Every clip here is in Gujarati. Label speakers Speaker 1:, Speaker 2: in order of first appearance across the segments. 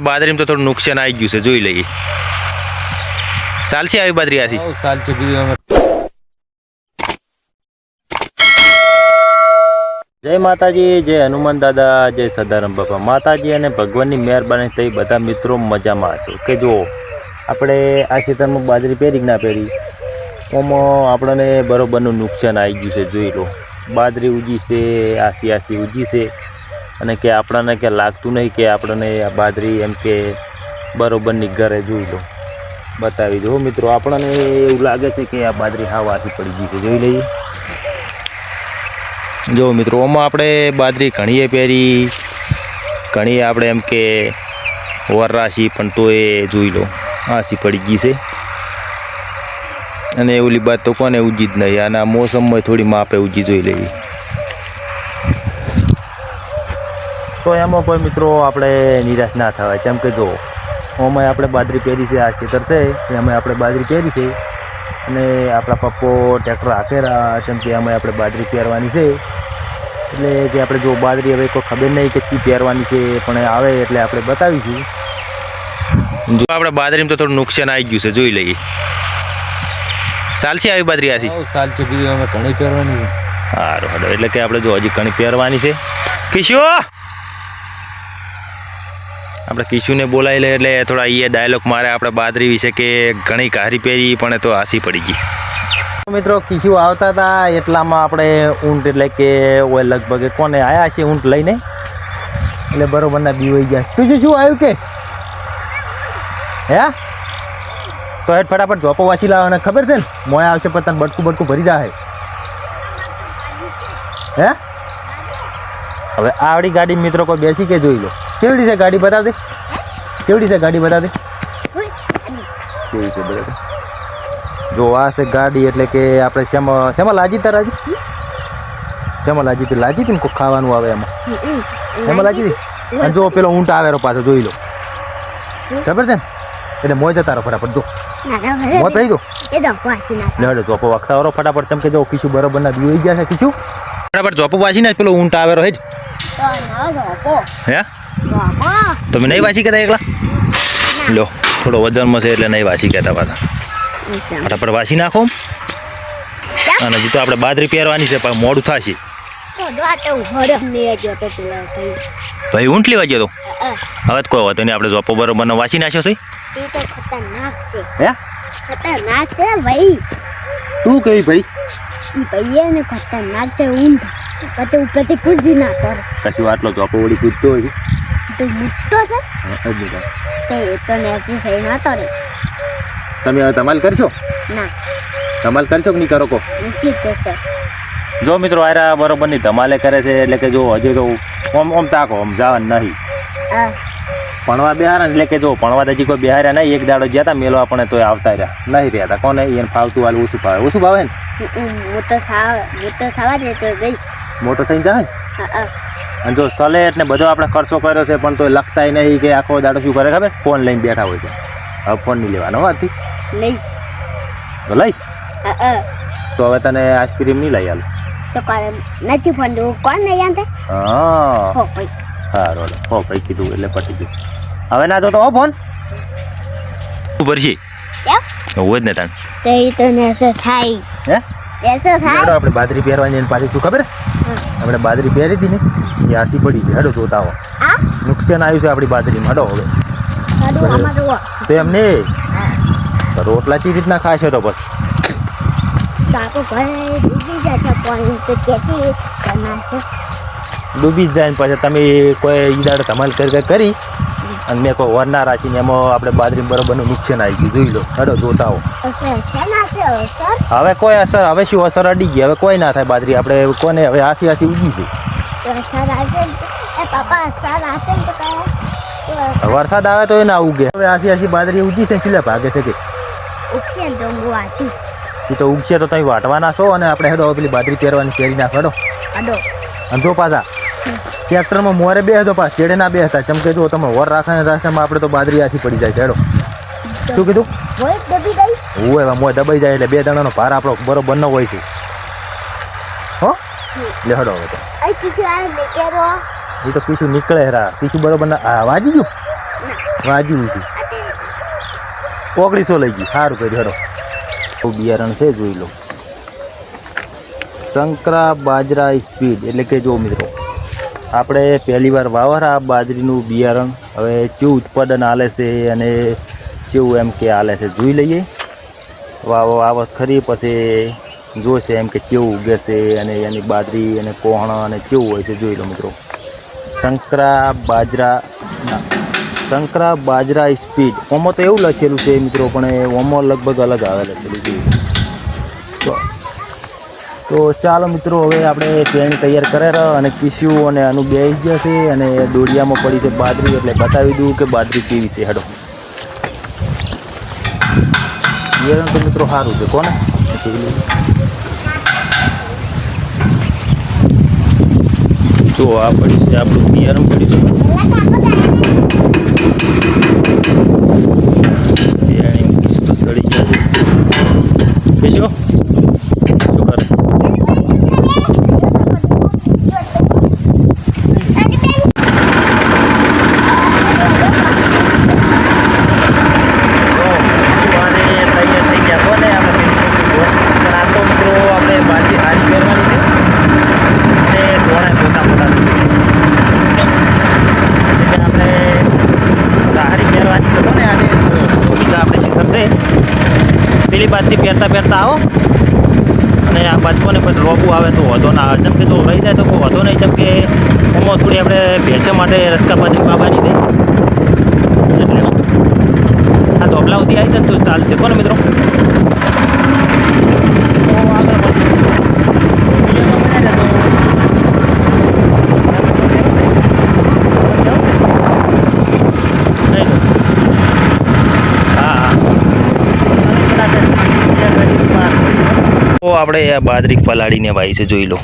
Speaker 1: આપણે બાજરીમાં તો થોડું નુકસાન આવી ગયું છે, જોઈ લઈએ. ચાલશે આવી બાદરી આથી.
Speaker 2: અમે.
Speaker 3: જય માતાજી, જય હનુમાન દાદા, જય સદારામ બાપા. માતાજી અને ભગવાનની મહેરબાની થઈ બધા મિત્રો મજામાં હશો. કે જુઓ, આપણે આ ખેતરમાં બાજરી પહેરી ના પહેરી? ઓમાં આપણને બરોબરનું નુકસાન આવી ગયું છે, જોઈ લો. બાજરી ઉજી છે, આસી આસી ઉજી છે. અને કે આપણને કે લાગતું નહીં કે આપણને આ બાજરી એમ કે બરોબરની ઘરે જોઈ લો. બતાવી દો મિત્રો, આપણને એવું લાગે છે કે આ બાજરી હા આથી પડી ગઈ છે. જોઈ લઈએ.
Speaker 1: જો મિત્રો, આમાં આપણે બાજરી ઘણીએ પહેરી, ઘણીએ આપણે એમ કે વરરાશી, પણ તો એ જોઈ લો આસી પડી ગઈ છે. અને ઓલી બાદ તો કોને ઉજી જ નહીં અને આ મોસમમાં થોડી માપે ઉજી જોઈ લેવી
Speaker 3: તો એમાં કોઈ મિત્રો આપણે નિરાશ ના થવાય. કેમ કે જો ઓમાં આપણે બાજરી પહેરી છે આ ખેતર છે એમાં આપણે બાજરી પહેરી છે અને આપણા પપ્પો ટ્રેક્ટર હાકેરા કેમ કે એમાં આપણે બાજરી પહેરવાની છે એટલે જે આપણે જો બાજરી હવે કોઈ ખબર નહીં કે ચી પહેરવાની છે પણ આવે એટલે આપણે બતાવીશું.
Speaker 1: જો આપણે બાજરીમાં તો થોડું નુકસાન આવી ગયું છે જોઈ લઈએ. ચાલશે આવી બાજરી આથી
Speaker 2: બહુ સાલ બીજું અમે ઘણી પહેરવાની છે.
Speaker 3: સારું એટલે કે આપણે જો હજી ઘણી પહેરવાની છે.
Speaker 1: કિશુ આપણે કિશુને બોલાવી લે એટલે થોડા એ ડાયલોગ મારે આપણે બાદરી વિશે કે ઘણી કારી પહેરી, પણ તો આસી પડી ગઈ.
Speaker 3: મિત્રો, કિશુ આવતા હતા, એટલામાં આપણે ઊંટ એટલે કે ઓય લગભગ કોને આવ્યા છે ઊંટ લઈને? એટલે બરોબરના દીવાઈ ગયા. શું શું શું, આવ્યું કે? હે? તો હેઠ ફટાફટ જોપો વાંચી લાવવાને ખબર છે ને? મોય આવશે પણ તને બટકું બટકું ભરી જાય હે? હવે આવડી ગાડી મિત્રો કોઈ બેસી કે જોઈ લો. કેવડી છે ગાડી બતા દે. કેવડી છે ગાડી બતા દે. કેવી છે બરાબર? જો આ છે ગાડી એટલે કે આપણે શેમાં શેમાં લાજી તા રાજી શેમાં લાજી હતી? લાજી હતી ને કોઈ ખાવાનું આવે એમાં? શેમાં લાજી હતી? અને જો પેલો ઊંટ આવે પાછો જોઈ લો. ખબર છે ને? એટલે મોય જતા રહો ફટાફટ જો. મોય પડી દો લેડો ચોપો વાગતા રહો ફટાફટ ચમકે જો કીશું બરોબર ના દીવાઈ ગયા છે કીશું
Speaker 1: બરાબર જોપો વાંચી ને પેલો ઊંટ આવેલો હેઠ હે? તમે નહીં વાંચી કહેતા એકલા? લો થોડો વજનમાં છે એટલે નહીં વાંચી કહેતા પાછા. ફટાફટ વાંચી નાખો અને હજી તો આપણે બાદરી પહેરવાની છે પણ મોડું થશે. ભાઈ. ઊંટ લેવા ગયો તો? હવે તો કોઈ વાંધો નહીં આપણે જોપો બરોબર વાંચી નાખ્યો છે.
Speaker 4: ખતરનાક ભાઈ.
Speaker 3: તું કઈ ભાઈ?
Speaker 4: ઈ ને ખતરનાક છે ઊંટ. પછી ઉપરથી કૂદી ના કર
Speaker 3: કશું આટલો ચોપો વળી કૂદતો હોય.
Speaker 4: તો મોટો છે.
Speaker 3: હા, બેટા
Speaker 4: તે એ તો નેચી થઈ ના. તરે
Speaker 3: તમે હવે ધમાલ કરશો?
Speaker 4: ના.
Speaker 3: ધમાલ કરશો કે નહીં કરો કો?
Speaker 4: નથી કરશો
Speaker 3: જો મિત્રો આરા બરોબરની ધમાલે કરે છે એટલે કે જો હજી તો ઓમ ઓમ તાકો ઓમ જવાનું નહીં. ભણવા બિહાર એટલે કે જો ભણવા તો હજી કોઈ બેહાર્યા નહીં એક દાડો ગયા હતા મેલવા પણ તોય આવતા રહ્યા. નહીં રહ્યા હતા કોને? એને ફાવતું હાલ ઓછું ભાવે ઓછું ભાવે ને?
Speaker 4: મોટો મોટો થવા દે તો તો
Speaker 3: મોટો થઈને જાય?
Speaker 4: હા.
Speaker 3: અને જો સલેટ ને બધો આપણે ખર્ચો કર્યો છે પણ તોય લખતાય નહીં કે આખો દાડો શું કરે ખબર? ફોન લઈને બેઠા હોય છે. હવે ફોન નહીં લેવાનો હો આજથી
Speaker 4: લઈશ.
Speaker 3: તો લઈશ? તો હવે તને આઈસ્ક્રીમ નહીં લઈ હાલ
Speaker 4: તો કોણ નથી ફોન દઉં કોણ નહીં આંતે
Speaker 3: હા.
Speaker 4: ભાઈ.
Speaker 3: હા ભાઈ કીધું એટલે પટી ગયું. હવે ના જોતો હો ફોન?
Speaker 1: ભરશી?
Speaker 4: કેમ?
Speaker 1: હોય જ ને તને
Speaker 4: તો એ તો થાય.
Speaker 3: હે? હેડો
Speaker 4: થાય.
Speaker 3: આપણે બાજરી પહેરવાની એની પાછી શું ખબર? આપણે બાજરી પહેરી હતી ને એ આસી પડી છે. હેડો જોતા હો નુકસાન આવ્યું છે આપણી બાજરીમાં. હેડો હવે. તો એમ ને રોટલા ચી રીતના ખાય તો બસ.
Speaker 4: ડૂબી જાય છે તો તેથી
Speaker 3: ડૂબી જાય ને પછી તમે કોઈ ઈદાડ ધમાલ કરી અને મેં કોઈ વરના રાખીને એમાં આપણે બાજરી બરોબરનું નુકસાન આવી ગયું. જોઈ લો હેડો જોતા હવે કોઈ અસર હવે શું અસર અડી ગઈ? હવે કોઈ ના થાય બાજરી. આપણે કોને હવે આસી આસી ઉગી છે. વરસાદ આવે તો એ ના ઉગે. હવે આસી આસી બાજરી ઉગી છે કેટલા ભાગે છે કે? એ તો ઉગશે તો તમે વાટવાના છો અને આપણે હેડો પેલી બાજરી પહેરવાની પહેરી નાખ હેડો. અને જો પાછા. ટ્રેક્ટરમાં મોરે બે હતો પાછા ચેડે ના બે હતા. ચમ કે જો તમે વર રાખવાના રાસ્તામાં આપણે તો બાજરી આથી પડી જાય ચેડો શું કીધું? હું એવા મોં દબાઈ જાય એટલે બે જણાનો ભાર આપણો બરોબર ન હોય છે. હો? લે હડો હવે તો. એ તો પીછું નીકળે હેરા પીછું બરોબર ના વાજી ગયું? વાજ્યું છે. ઓગણીસો લઈ ગઈ. સારું કર્યું હેડો. બિયારણ છે જોઈ લો. સંકરા બાજરા સ્પીડ એટલે કે જો મિત્રો આપણે પહેલી વાર વાવર આ બાજરીનું બિયારણ. હવે કેવું ઉત્પાદન આલે છે અને કેવું એમ કે આલે છે જોઈ લઈએ. વાવ વાવત ખરી, પછી જોશે એમ કે કેવું ઉગે છે અને એની બાજરી અને કોહણ અને કેવું હોય છે જોઈ લો મિત્રો. સંકરા બાજરા શંકરા બાજરા સ્પીડ ઓમાં તો એવું લખેલું છે મિત્રો, પણ ઓમાં લગભગ અલગ આવે લખેલું છે તો ચાલો મિત્રો, હવે આપણે પેણી તૈયાર કરે અને પીસ્યું અને આનું બે જશે અને દોડિયામાં પડી છે બાદરી એટલે બતાવી દઉં કે બાદરી કેવી છે. હેડો. બિયારણ તો મિત્રો સારું છે, કોને? જો આ પડ્યું છે, આપણું બિયારણ પડ્યું છે બિયારણ તો સડી જશે પીસ્યો શું કરે પેલી બાજથી પહેરતા પહેરતા આવો. અને આ બાજકોને પછી રોબુ આવે તો વધો ના આવે. કે જો રહી જાય તો કોઈ વધો નહીં. જેમ કે એમાં થોડી આપણે ભેંસો માટે રસકા બાજરી પાવાની છે. એટલે આ ધોબલા સુધી આવી જાય તો ચાલશે. કોને મિત્રો તો આગળ વધીએ. વિડીયોમાં બનાવી દે તો નહીં લો. હા હા તો આપણે આ બાજરી પલાળીને વાવી છે, જોઈ લો.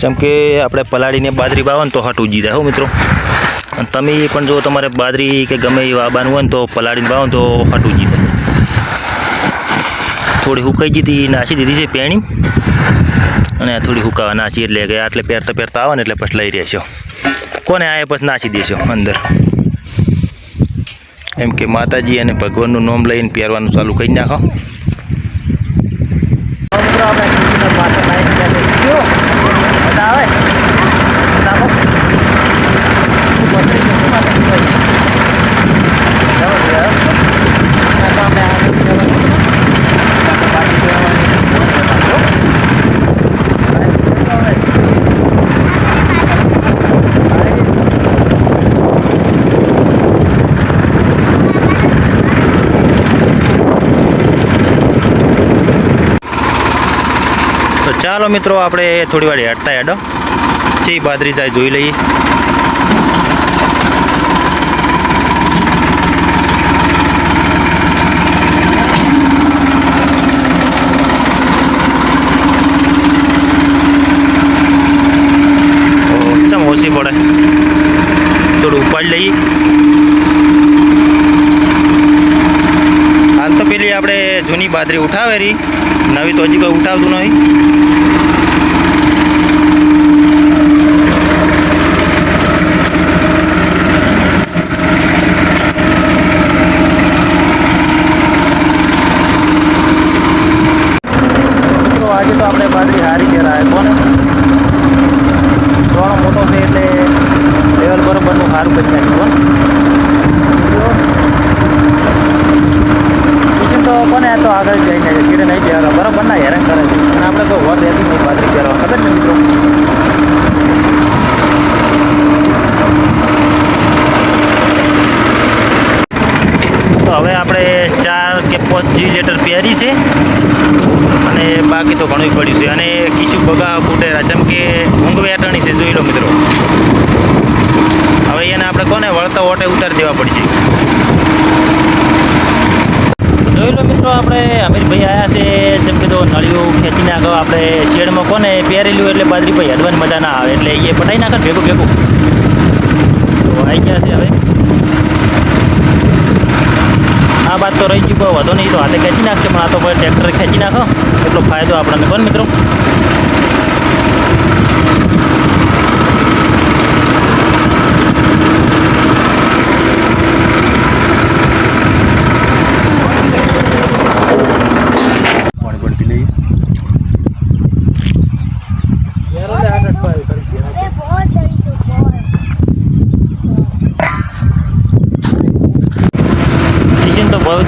Speaker 3: જેમ કે આપણે પલાળીને બાદરી વાવો ને તો હટ ઉજી જાય, હો મિત્રો. અને તમે પણ જો તમારે બાદરી કે ગમે એ વાવવાનું હોય ને તો પલાળીને વાવો તો હટ ઉજી જાય. થોડી હુકાઈ જીતી નાસી દીધી છે પેણી. અને થોડી હુકાવા નાસી એટલે કે આટલે પહેરતા પહેરતા આવે ને એટલે પછી લઈ રહેશો. કોને આ પછી નાસી દેશો અંદર? એમ કે માતાજી અને ભગવાનનું નામ લઈને પહેરવાનું ચાલુ કરી નાખો. મિત્રો આપણે કૃષ્ણ પાસે લાઈન ચાલે કયો બધા આવે બતાવો. શું બદલી ગયું? શું માટે શું થયું? જવા દે, હવે. આ તો આપણે આગળ જવાનું. આપણે બાજુ જવાનું. હો? હવે. તો ચાલો મિત્રો આપણે થોડી વાર હેડતા હેડો. ચી બાદરી જાય જોઈ લઈએ ઓ, ચમ ઓછી પડે થોડું ઉપાડી લઈએ હાલ તો પેલી આપણે જૂની બાદરી ઉઠાવેરી નવી તો હજી કોઈ ઉઠાવતું નહીં. આજે તો આપણે બાજરી હારી કહેવાય ને ત્રણ મોટો છે એટલે લેવલ બરોબરનું સારું બની નાખ્યું કોને ટ્યુશન તો કોને તો આગળ જઈને કીડે નહીં પહેરવા બરાબર? ના હેરાન કરે છે. અને આપણે તો વર રહેતી નહીં બાજરી પહેરવા ખબર ને મિત્રો? તો હવે આપણે ચાર કે પાંચ જી લીટર પહેરી છે. અને બાકી તો ઘણું પડ્યું છે. અને કીશું બગા કુટેરા, જેમ કે ઊંઘ વેટણી છે, જોઈ લો મિત્રો. હવે એને આપણે કોને વળતા ઓટે ઉતારી દેવા પડશે જોઈ લો મિત્રો આપણે અમીરભાઈ આવ્યા છે જેમ ખેંચીને આગળ આપણે શેડમાં કોને પહેરેલું એટલે બાજરી ભાઈ હડવાની મજા ના આવે. એટલે એ પટાઈ નાખે ભેગું ભેગું. તો આવી ગયા છે હવે. આ વાત તો રહી ગયું કોઈ વધો નહીં, તો હાથે ખેંચી નાખશે, પણ આ તો ભાઈ ટ્રેક્ટર ખેંચી નાખો. એટલો ફાયદો આપણને કોણ મિત્રો?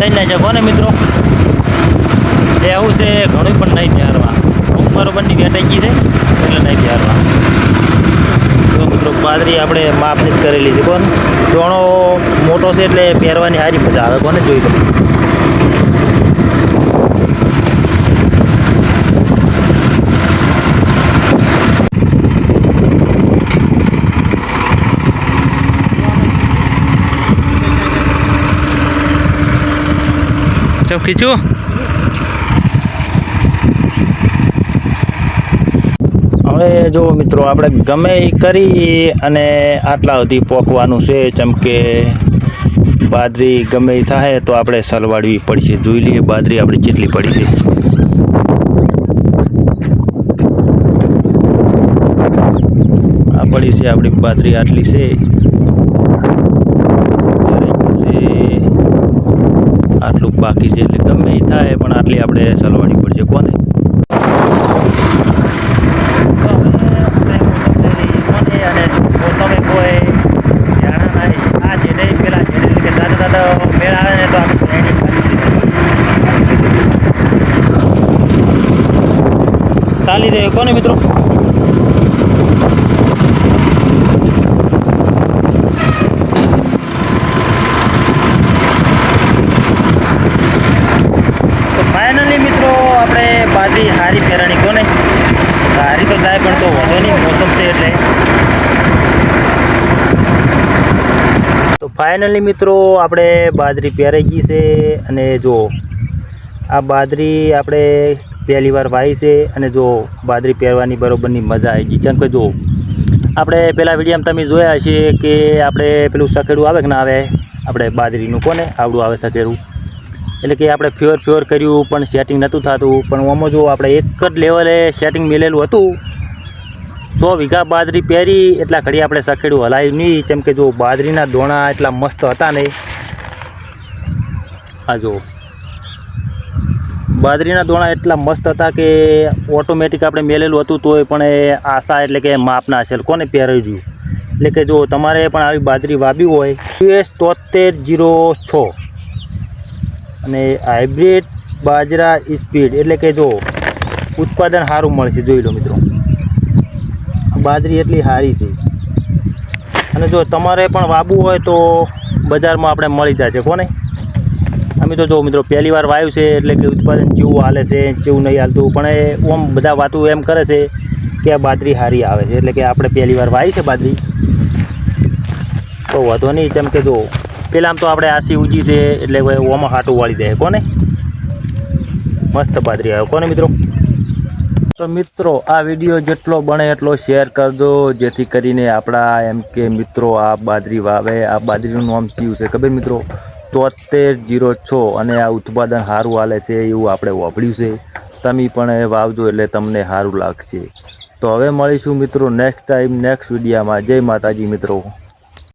Speaker 3: થઈ જાય છે. કોને મિત્રો? લેવું છે ઘણું પણ નહીં પહેરવા. અમુક બરોબરની ગઈ છે, એટલે નહીં પહેરવા. તો મિત્રો બાદરી આપણે માપની જ કરેલી છે કોને દોણો મોટો છે એટલે પહેરવાની સારી મજા આવે. કોને જોઈ લો ખીચું હવે જો મિત્રો, આપણે ગમે એ કરી અને આટલા સુધી પોખવાનું છે. જેમ બાદરી ગમે એ થાય તો આપણે સલવાડવી પડશે. જોઈ લઈએ બાદરી આપણી કેટલી પડી છે. આ પડી છે આપણી બાદરી આટલી છે. આટલું બાકી છે એટલે ગમે એ થાય, પણ આટલી આપણે સલવાડી પડશે. કોને? અને રહ્યો. કોઈ જાણા નહીં આ જેને પેલા જેને કે દાદા દાદા મેળ આવે ને તો આપણે એની ચાલી રહ્યો કોને મિત્રો તો ફાઇનલી મિત્રો આપણે બાજી હારી પહેરાણી કોને? હારી તો જાય પણ તો વધો નહીં, મોસમ છે એટલે. તો ફાઇનલી મિત્રો, આપણે બાજરી પહેરાઈ ગઈ છે અને જો આ બાજરી આપણે પહેલી વાર વાઈ છે અને જો બાજરી પહેરવાની બરોબરની મજા આવી ગઈ છે. કે જો આપણે પહેલાં વિડીયામાં તમે જોયા છે કે આપણે પેલું સકેડું આવે કે ના આવે? આપણે બાજરીનું કોને? આવડું આવે સકેડું એટલે કે આપણે ફ્યોર ફ્યોર કર્યું, પણ સેટિંગ નહોતું થતું. પણ આમાં જો આપણે એક જ લેવલે સેટિંગ મિલેલું હતું, સો વીઘા બાજરી પહેરી, એટલા ઘડી આપણે સખેડું હલાવી નહીં. કેમ કે જો બાજરીના દોણા એટલા મસ્ત હતા ને આ જો. બાજરીના દોણા એટલા મસ્ત હતા કે ઓટોમેટિક આપણે મેલેલું હતું તોય, પણ એ આશા એટલે કે માપના હશે કોને પહેરાવી જોયું એટલે કે જો તમારે પણ આવી બાજરી વાવી હોય, યુએસ તોતેર જીરો છ. અને હાઇબ્રિડ બાજરા સ્પીડ એટલે કે જો ઉત્પાદન સારું મળશે, જોઈ લો મિત્રો. બાજરી એટલી સારી છે. અને જો તમારે પણ વાવવું હોય તો બજારમાં આપણે મળી જશે કોને અમે તો જો મિત્રો પહેલી વાર વાવ્યું છે, એટલે કે ઉત્પાદન જેવું હાલે છે, જેવું નહીં હાલતું, પણ એ ઓમ બધા વાતું એમ કરે છે કે આ બાજરી સારી આવે છે, એટલે કે આપણે પહેલી વાર વાવી છે બાજરી. તો વધો નહીં, જેમ કે જો પેલા આમ તો આપણે આસી ઉજી છે, એટલે ઓમાં હાટું વાળી દે. કોને? મસ્ત પાદરી આવે. કોને મિત્રો? તો મિત્રો, આ વીડિયો જેટલો બને એટલો શેર કરજો, જેથી કરીને આપણા એમ કે મિત્રો આ બાદરી વાવે. આ બાજરીનું નામ કયું છે, ખબર મિત્રો? તોતેર જીરો છ અને આ ઉત્પાદન સારું હાલે છે એવું આપણે વાપર્યું છે. તમે પણ એ વાવજો એટલે તમને સારું લાગશે. તો હવે મળીશું મિત્રો નેક્સ્ટ ટાઈમ, નેક્સ્ટ વિડીયામાં. જય માતાજી મિત્રો.